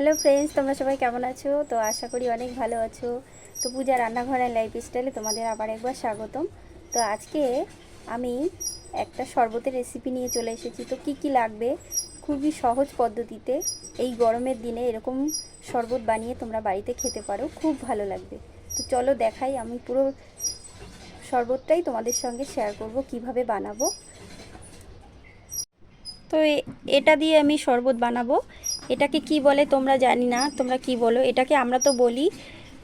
Hello friends তোমরা সবাই কেমন আছো? তো আশা করি অনেক ভালো আছো। তো পূজা রান্নাঘরের লাইফ স্টাইলে তোমাদের আবার একবার স্বাগতম। তো আজকে আমি একটা শরবতের রেসিপি নিয়ে চলে এসেছি। তো কি কি লাগবে? খুবই সহজ পদ্ধতিতে এই গরমের দিনে এরকম শরবত বানিয়ে তোমরা বাড়িতে খেতে পারো। খুব ভালো লাগবে। তো চলো দেখাই আমি পুরো শরবতটাই তোমাদের সঙ্গে শেয়ার করব, কীভাবে বানাবো। তো এটা দিয়ে আমি শরবত বানাবো। এটাকে কি বলে তোমরা জানি না, তোমরা কি বলো? এটাকে আমরা তো বলি,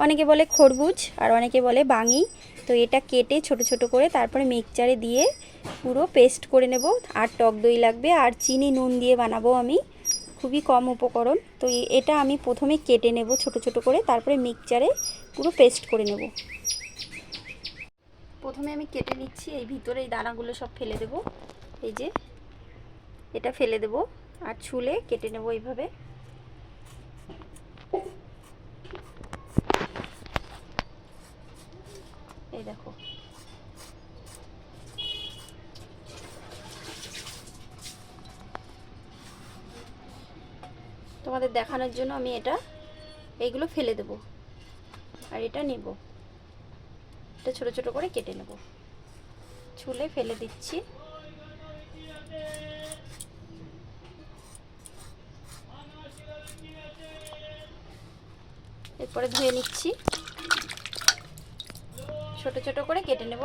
অনেকে বলে খরবুজ আর অনেকে বলে বাঙি। তো এটা কেটে ছোট ছোট করে তারপরে মিক্সচারে দিয়ে পুরো পেস্ট করে নেব। আর টক দই লাগবে আর চিনি নুন দিয়ে বানাবো আমি। খুবই কম উপকরণ। তো এটা আমি প্রথমে কেটে নেব ছোট ছোট করে, তারপরে মিক্সচারে পুরো পেস্ট করে নেব। প্রথমে আমি কেটে নিচ্ছি, এই ভিতরে এই দানাগুলো সব ফেলে দেব। এই যে, এটা ফেলে দেব। আর ছুলে কেটে নেব এইভাবে। এই দেখো। তোমাদের দেখানোর জন্য আমি এটা, এইগুলো ফেলে দেব। আর এটা নেব। এটা ছোট ছোট করে কেটে নেব। ছুলে ফেলে দিচ্ছি। এরপরে ধুয়ে নিচ্ছি। ছোট ছোট করে কেটে নেব।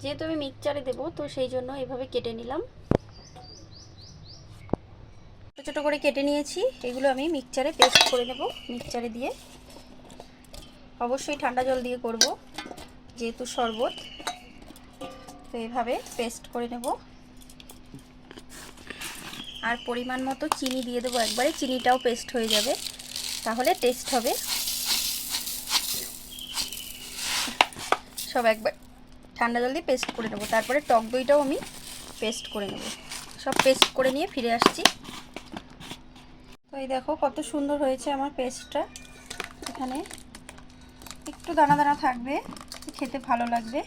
যেহেতু আমি মিক্সচারে দেবো, তো সেই জন্য এভাবে কেটে নিলাম। ছোট ছোট করে কেটে নিয়েছি। এগুলো আমি মিক্সচারে পেস্ট করে নেব, মিক্সচারে দিয়ে। অবশ্যই ঠান্ডা জল দিয়ে করব, যেহেতু শরবত। তো এভাবে পেস্ট করে নেব। আর পরিমাণ মতো চিনি দিয়ে দেবো একবারে, চিনিটাও পেস্ট হয়ে যাবে। তাহলে টেস্ট হবে। সব একবার ঠান্ডা জল দিয়ে পেস্ট করে নেব। তারপরে টক দইটাও আমি পেস্ট করে নেব। সব পেস্ট করে নিয়ে ফিরে আসছি। তো এই দেখো কত সুন্দর হয়েছে আমার পেস্টটা এখানে একটু দানা দানা থাকবে, খেতে ভালো লাগবে।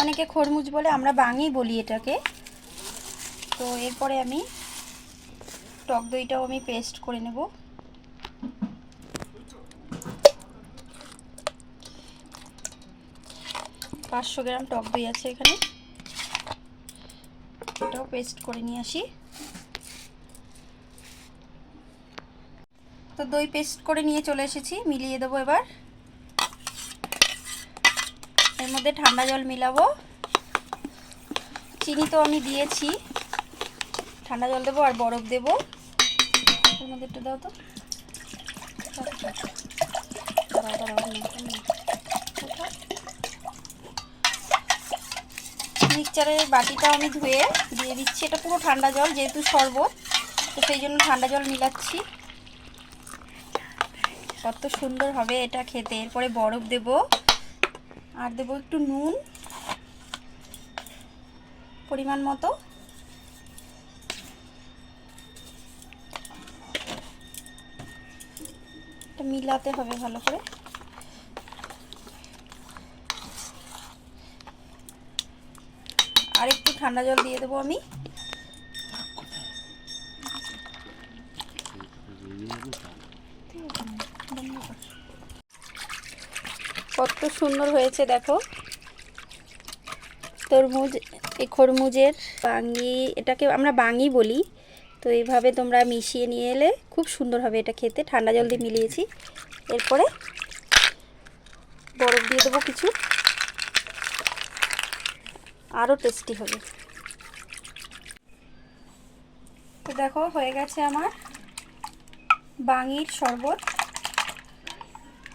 অনেকে খরমুজ বলে, আমরা বাঙি বলি এটাকে। তো এরপরে আমি টক দইটাও আমি পেস্ট করে নেব। পাঁচশো গ্রাম টক দই আছে এখানে। এটাও পেস্ট করে নিয়ে আসি। তো দই পেস্ট করে নিয়ে চলে এসেছি, মিলিয়ে দেবো এবার। এর মধ্যে ঠান্ডা জল মিলাবো। চিনি তো আমি দিয়েছি। ঠান্ডা জল দেবো আর বরফ দেবো। একটু দাও তো। মিক্সচারের বাটিটা আমি ধুয়ে দিয়ে দিচ্ছি। এটা পুরো ঠান্ডা জল, যেহেতু শরবত, তো সেই জন্য ঠান্ডা জল মিলাচ্ছি। কত সুন্দর হবে এটা খেতে। এরপরে বরফ দেব। আর দেবো একটু নুন, পরিমাণ মতো। মিলাতে হবে ভালো করে। আর একটু ঠান্ডা জল দিয়ে দেবো আমি। কত সুন্দর হয়েছে দেখো। তরমুজ, এই খরমুজের বাঙি এটাকে আমরা বাঙি বলি। তো এইভাবে তোমরা মিশিয়ে নিয়ে এলে খুব সুন্দর হবে এটা খেতে। ঠান্ডা জল দিয়ে মিলিয়েছি। এরপরে বরফ দিয়ে দেবো কিছু। আরও টেস্টি হবে। তো দেখো, হয়ে গেছে আমার বাঙির শরবত।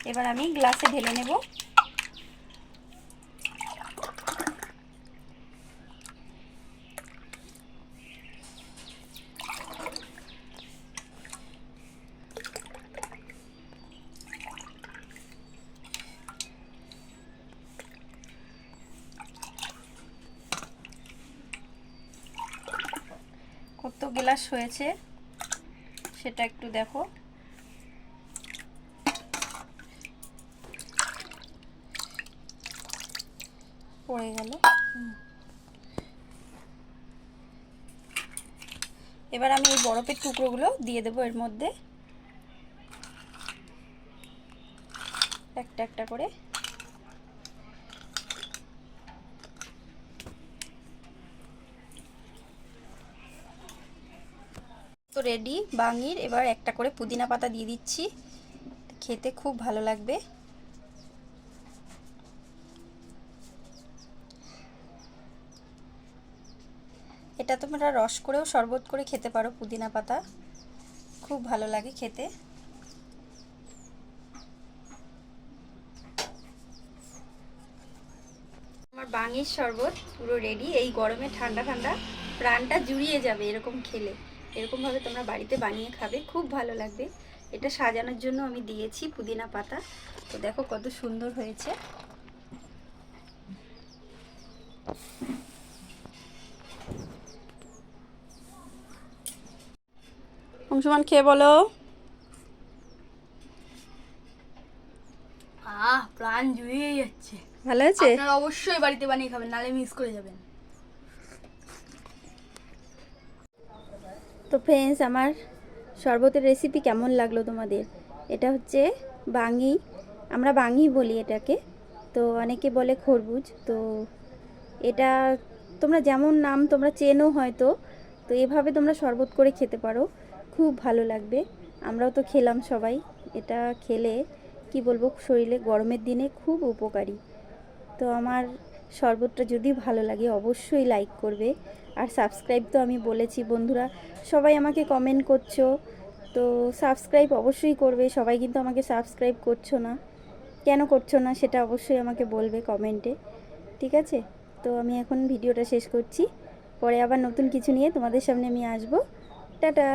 এবার আমি গ্লাসে ঢেলে নেব কত গ্লাস হয়েছে। সেটা একটু দেখো। পড়ে গেল। এবার আমি এই বরফের টুকরোগুলো দিয়ে দেবো এর মধ্যে। একটা একটা করে। তো রেডি বাঙির। এবার একটা করে পুদিনা পাতা দিয়ে দিচ্ছি। খেতে খুব ভালো লাগবে। এটা তোমরা রস করেও শরবত করে খেতে পারো পুদিনা পাতা। খুব ভালো লাগে খেতে। আমার বাঙির শরবত পুরো রেডি এই গরমে ঠান্ডা ঠান্ডা প্রাণটা জুড়িয়ে যাবে এরকম খেলে। এরকমভাবে তোমরা বাড়িতে বানিয়ে খাবে খুব ভালো লাগবে। এটা সাজানোর জন্য আমি দিয়েছি পুদিনা পাতা। তো দেখো কত সুন্দর হয়েছে। অংশমান খেয়ে বলো। আহ প্রাণ জুড়িয়ে যাচ্ছে। ভালো আছে আপনারা অবশ্যই বাড়িতে বানিয়ে খাবেন নালে মিস করে যাবেন। তো ফ্রেন্ডস আমার শরবতের রেসিপি কেমন লাগল তোমাদের? এটা হচ্ছে বাঙি, আমরা বাঙি বলি এটাকে। তো অনেকে বলে খরবুজ। তো এটা তোমরা যেমন নাম তোমরা চেনো হয়তো, তো এভাবে তোমরা শরবত করে খেতে পারো। খুব ভালো লাগবে। আমরাও তো খেলাম সবাই। এটা খেলে, কি বলব, শরীরে গরমের দিনে খুব উপকারী। তো আমার শরবতটা যদি ভালো লাগে অবশ্যই লাইক করবে। আর সাবস্ক্রাইব তো আমি বলেছি বন্ধুরা। সবাই আমাকে কমেন্ট করছ। তো সাবস্ক্রাইব অবশ্যই করবে। সবাই কিন্তু আমাকে সাবস্ক্রাইব করছ না। কেন করছ না সেটা অবশ্যই আমাকে বলবে কমেন্টে ঠিক আছে? তো আমি এখন ভিডিওটা শেষ করছি। পরে আবার নতুন কিছু নিয়ে তোমাদের সামনে আমি আসব। টাটা!